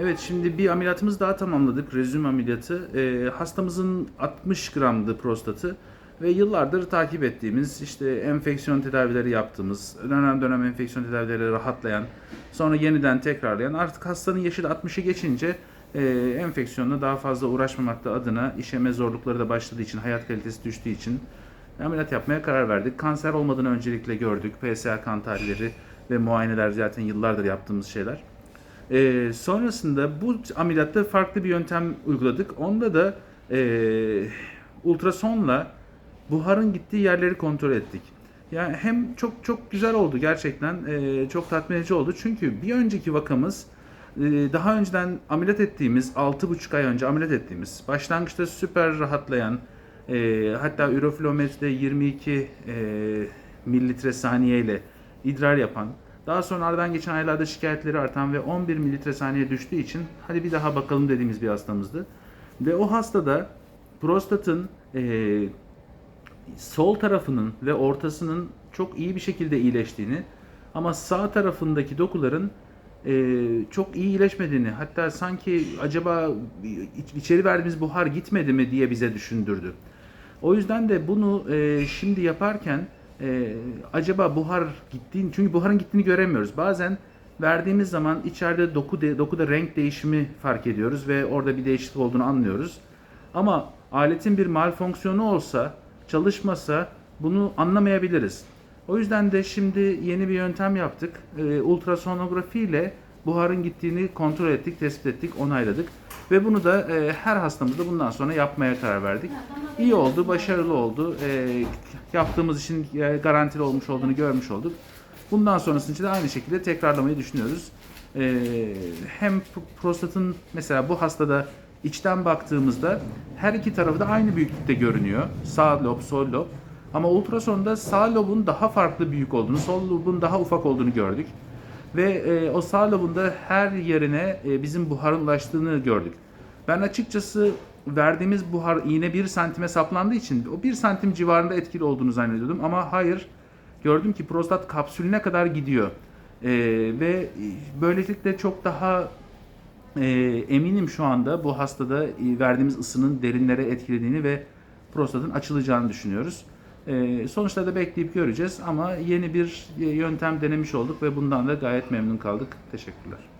Evet şimdi bir ameliyatımız daha tamamladık. Rezüm ameliyatı. Ee, hastamızın 60 gramdı prostatı ve yıllardır takip ettiğimiz işte enfeksiyon tedavileri yaptığımız, dönem dönem enfeksiyon tedavileri rahatlayan, sonra yeniden tekrarlayan artık hastanın yaşı da 60'ı geçince e, enfeksiyonla daha fazla uğraşmamakta adına işeme zorlukları da başladığı için, hayat kalitesi düştüğü için ameliyat yapmaya karar verdik. Kanser olmadığını öncelikle gördük. PSA kan tahlilleri ve muayeneler zaten yıllardır yaptığımız şeyler. Ee, sonrasında bu ameliyatta farklı bir yöntem uyguladık. Onda da ee, ultrasonla buharın gittiği yerleri kontrol ettik. Yani hem çok çok güzel oldu gerçekten ee, çok tatmin edici oldu. Çünkü bir önceki vakamız ee, daha önceden ameliyat ettiğimiz 6,5 ay önce ameliyat ettiğimiz başlangıçta süper rahatlayan ee, hatta ürofilometrede 22 ee, mililitre saniye ile idrar yapan daha sonra aradan geçen aylarda şikayetleri artan ve 11 mililitre saniye düştüğü için hadi bir daha bakalım dediğimiz bir hastamızdı. Ve o hastada prostatın ee, sol tarafının ve ortasının çok iyi bir şekilde iyileştiğini ama sağ tarafındaki dokuların e, çok iyi iyileşmediğini hatta sanki acaba iç- içeri verdiğimiz buhar gitmedi mi diye bize düşündürdü. O yüzden de bunu e, şimdi yaparken e, acaba buhar gittiğini çünkü buharın gittiğini göremiyoruz. Bazen verdiğimiz zaman içeride doku de, dokuda renk değişimi fark ediyoruz ve orada bir değişiklik olduğunu anlıyoruz. Ama aletin bir malfonksiyonu olsa, çalışmasa bunu anlamayabiliriz. O yüzden de şimdi yeni bir yöntem yaptık. Ee, ultrasonografi ile buharın gittiğini kontrol ettik, tespit ettik, onayladık. Ve bunu da e, her hastamızda bundan sonra yapmaya karar verdik. İyi oldu, başarılı oldu. Ee, yaptığımız işin e, garantili olmuş olduğunu görmüş olduk. Bundan sonrasını için de aynı şekilde tekrarlamayı düşünüyoruz. Ee, hem prostatın mesela bu hastada içten baktığımızda her iki tarafı da aynı büyüklükte görünüyor. Sağ lob, sol lob. Ama ultrasonda sağ lobun daha farklı büyük olduğunu, sol lobun daha ufak olduğunu gördük. Ve e, o sağ lobunda her yerine e, bizim buharın ulaştığını gördük. Ben açıkçası verdiğimiz buhar iğne 1 santime saplandığı için o 1 santim civarında etkili olduğunu zannediyordum. Ama hayır, gördüm ki prostat kapsülüne kadar gidiyor. E, ve e, böylelikle çok daha e, eminim şu anda bu hastada e, verdiğimiz ısının derinlere etkilediğini ve prostatın açılacağını düşünüyoruz. E, sonuçta da bekleyip göreceğiz ama yeni bir e, yöntem denemiş olduk ve bundan da gayet memnun kaldık. Teşekkürler.